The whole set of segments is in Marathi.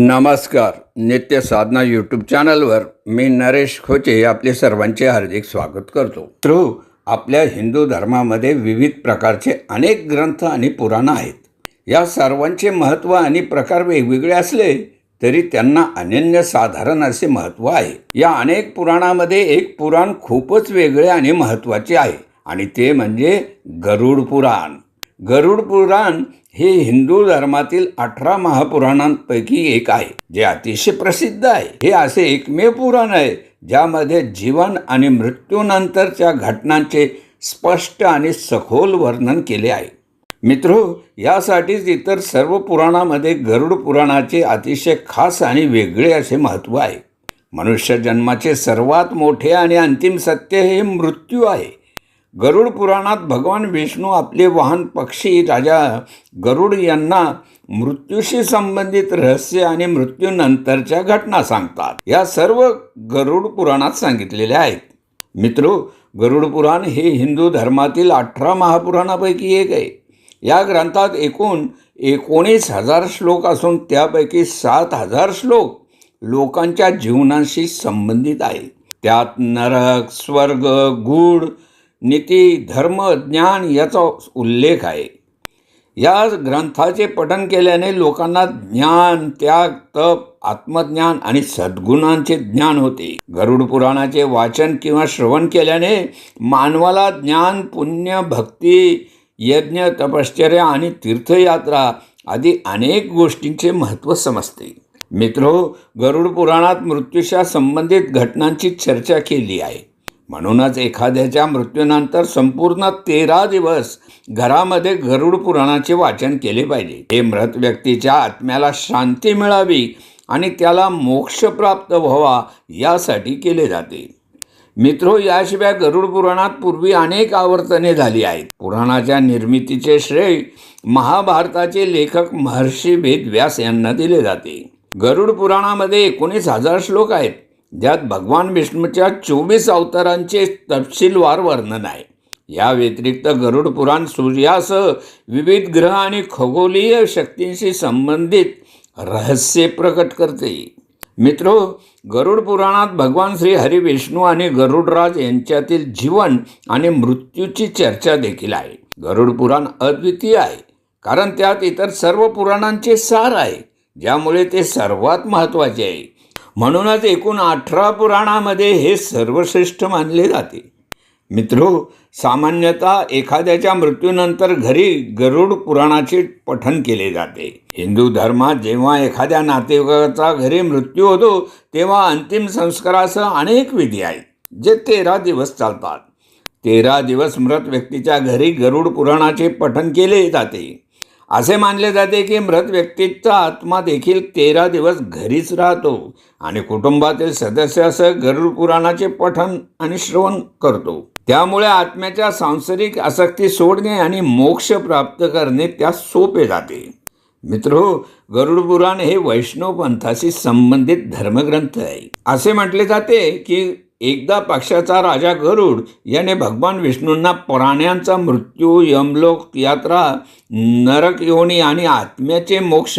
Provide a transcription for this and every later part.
नमस्कार नित्य साधना यूट्यूब चॅनलवर मी नरेश खोचे आपले सर्वांचे हार्दिक स्वागत करतो. त्रु आपल्या हिंदू धर्मामध्ये विविध प्रकारचे अनेक ग्रंथ आणि पुराणं आहेत. या सर्वांचे महत्त्व आणि प्रकार वेगवेगळे असले तरी त्यांना अनन्यसाधारण असे महत्त्व आहे. या अनेक पुराणामध्ये एक पुराण खूपच वेगळे आणि महत्त्वाचे आहे आणि ते म्हणजे गरुड पुराण. गरुड पुराण हे हिंदू धर्मातील अठरा महापुराणांपैकी एक आहे जे अतिशय प्रसिद्ध आहे. हे असे एकमेव पुराण आहे ज्यामध्ये जीवन आणि मृत्यूनंतरच्या घटनांचे स्पष्ट आणि सखोल वर्णन केले आहे. मित्रो यासाठीच इतर सर्व पुराणामध्ये गरुड पुराणाचे अतिशय खास आणि वेगळे असे महत्त्व आहे. मनुष्य जन्माचे सर्वात मोठे आणि अंतिम सत्य हे मृत्यू आहे. गरुड पुराणात भगवान विष्णू आपले वाहन पक्षी राजा गरुड यांना मृत्यूशी संबंधित रहस्य आणि मृत्यूनंतरच्या घटना सांगतात. या सर्व गरुड पुराणात सांगितलेल्या आहेत. मित्रो गरुड पुराण हे हिंदू धर्मातील अठरा महापुराणापैकी एक आहे. या ग्रंथात एकूण एकोणीस हजार श्लोक असून त्यापैकी सात हजार श्लोक लोकांच्या जीवनाशी संबंधित आहेत. त्यात नरक स्वर्ग गूढ नीती धर्म ज्ञान याचा उल्लेख आहे. या ग्रंथाचे पठन केल्याने लोकांना ज्ञान त्याग तप आत्मज्ञान आणि सद्गुणांचे ज्ञान होते. गरुड पुराणाचे वाचन किंवा श्रवण केल्याने मानवाला ज्ञान पुण्य भक्ती यज्ञ तपश्चर्या आणि तीर्थयात्रा आदी अनेक गोष्टींचे महत्त्व समजते. मित्रो गरुड पुराणात मृत्यूशा संबंधित घटनांची चर्चा केली आहे. म्हणूनच एखाद्याच्या मृत्यूनंतर संपूर्ण तेरा दिवस घरामध्ये गरुड पुराणाचे वाचन केले पाहिजे. हे मृत व्यक्तीच्या आत्म्याला शांती मिळावी आणि त्याला मोक्ष प्राप्त व्हावा यासाठी केले जाते. मित्रो याशिवाय गरुड पुराणात पूर्वी अनेक आवर्तने झाली आहेत. पुराणाच्या निर्मितीचे श्रेय महाभारताचे लेखक महर्षी वेदव्यास यांना दिले जाते. गरुड पुराणामध्ये एकोणीस हजार श्लोक आहेत. ज्यात भगवान विष्णूच्या चोवीस अवतारांचे तपशीलवार वर्णन आहे. या व्यतिरिक्त गरुड पुराण सूर्यासह विविध ग्रह आणि खगोलीय शक्तींशी संबंधित रहस्य प्रकट करते. मित्रो गरुड पुराणात भगवान श्री हरी विष्णू आणि गरुडराज यांच्यातील जीवन आणि मृत्यूची चर्चा देखील आहे. गरुड पुराण अद्वितीय आहे कारण त्यात इतर सर्व पुराणांचे सार आहे ज्यामुळे ते सर्वात महत्त्वाचे आहे. म्हणूनच एकूण अठरा पुराणामध्ये हे सर्वश्रेष्ठ मानले जाते. मित्रो सामान्यतः एखाद्याच्या मृत्यूनंतर घरी गरुड पुराणाचे पठन केले जाते. हिंदू धर्मात जेव्हा एखाद्या नातेवाईकाचा घरी मृत्यू होतो तेव्हा अंतिम संस्कारासह अनेक विधी आहेत जे तेरा दिवस चालतात. तेरा दिवस मृत व्यक्तीच्या घरी गरुड पुराणाचे पठन केले जाते. असे मानले जाते की मृत व्यक्तीचा आत्मा देखील तेरा दिवस घरीच राहतो आणि कुटुंबातील सदस्यासह गरुड पुराणाचे पठन आणि श्रवण करतो. त्यामुळे आत्म्याच्या सांसारिक आसक्ती सोडणे आणि मोक्ष प्राप्त करणे त्यास सोपे जाते. मित्रो गरुड पुराण हे वैष्णव पंथाशी संबंधित धर्मग्रंथ आहे. असे म्हटले जाते की एकदा पक्षाचा राजा गरुड याने भगवान विष्णूंना प्राण्यांचा मृत्यू यमलोक यात्रा नरक योनी आणि आत्म्याचे मोक्ष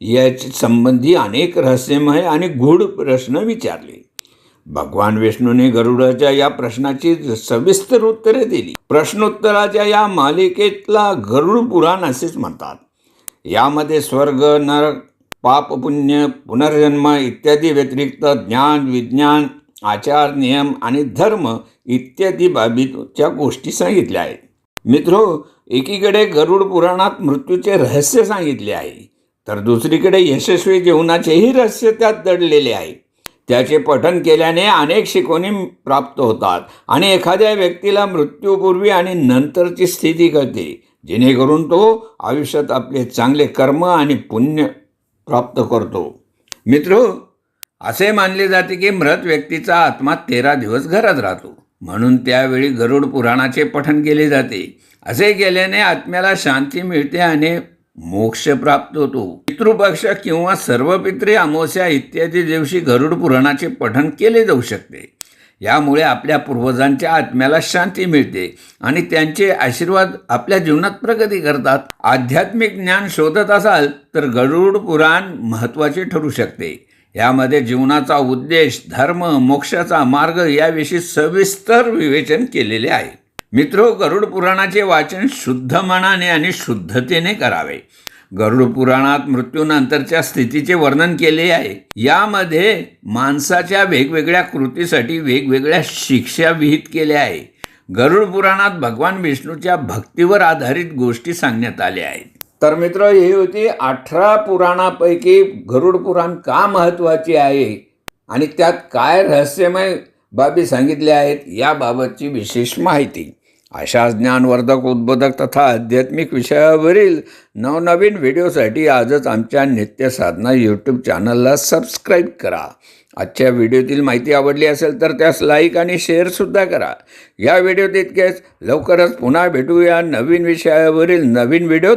याचे संबंधी अनेक रहस्यमय आणि गूढ प्रश्न विचारले. भगवान विष्णूने गरुडाच्या या प्रश्नाची सविस्तर उत्तरे दिली. प्रश्नोत्तराच्या या मालिकेतला गरुड पुराण असेच म्हणतात. यामध्ये स्वर्ग नरक पाप पुण्य पुनर्जन्म इत्यादी व्यतिरिक्त ज्ञान विज्ञान आचार नियम आणि धर्म इत्यादी बाबीच्या गोष्टी सांगितल्या आहेत. मित्रो एकीकडे गरुड पुराणात मृत्यूचे रहस्य सांगितले आहे तर दुसरीकडे यशस्वी जीवनाचेही रहस्य त्यात दडलेले आहे. त्याचे पठन केल्याने अनेक शिकवणी प्राप्त होतात आणि एखाद्या व्यक्तीला मृत्यूपूर्वी आणि नंतरची स्थिती कळते जेणेकरून तो आयुष्यात आपले चांगले कर्म आणि पुण्य प्राप्त करतो. मित्र असे मानले जाते की मृत व्यक्तीचा आत्मा तेरा दिवस घरात राहतो. म्हणून त्यावेळी गरुड पुराणाचे पठन केले जाते. असे केल्याने आत्म्याला शांती मिळते आणि मोक्ष प्राप्त होतो. पितृपक्ष किंवा सर्व पित्री अमावस्या इत्यादी दिवशी गरुड पुराणाचे पठन केले जाऊ शकते. यामुळे आपल्या पूर्वजांच्या आत्म्याला शांती मिळते आणि त्यांचे आशीर्वाद आपल्या जीवनात प्रगती करतात. आध्यात्मिक ज्ञान शोधत असाल तर गरुड पुराण महत्त्वाचे ठरू शकते. यामध्ये जीवनाचा उद्देश धर्म मोक्षाचा मार्ग याविषयी सविस्तर विवेचन केलेले आहे. मित्रो गरुड पुराणाचे वाचन शुद्ध मनाने आणि शुद्धतेने करावे. गरुड पुराणात मृत्यूनंतरच्या स्थितीचे वर्णन केले आहे. यामध्ये माणसाच्या वेगवेगळ्या कृतीसाठी वेगवेगळ्या शिक्षा विहित केल्या आहे. गरुड पुराणात भगवान विष्णूच्या भक्तीवर आधारित गोष्टी सांगण्यात आल्या आहेत. तर मित्र ही होती अठरा पुराणापैकी गरुड पुराण का महत्त्वाचे आहे आणि त्यात काय रहस्यमय बाबी सांगितल्या आहेत याबाबतची विशेष माहिती. अशा ज्ञानवर्धक उद्बोधक तथा आध्यात्मिक विषयावरील नवनवीन व्हिडिओसाठी आजच आमच्या नित्य साधना यूट्यूब चॅनलला सबस्क्राईब करा. आजच्या व्हिडिओतील माहिती आवडली असेल तर त्यास लाईक आणि शेअरसुद्धा करा. या व्हिडिओत इतकेच. लवकरच पुन्हा भेटूया नवीन विषयावरील नवीन व्हिडिओत.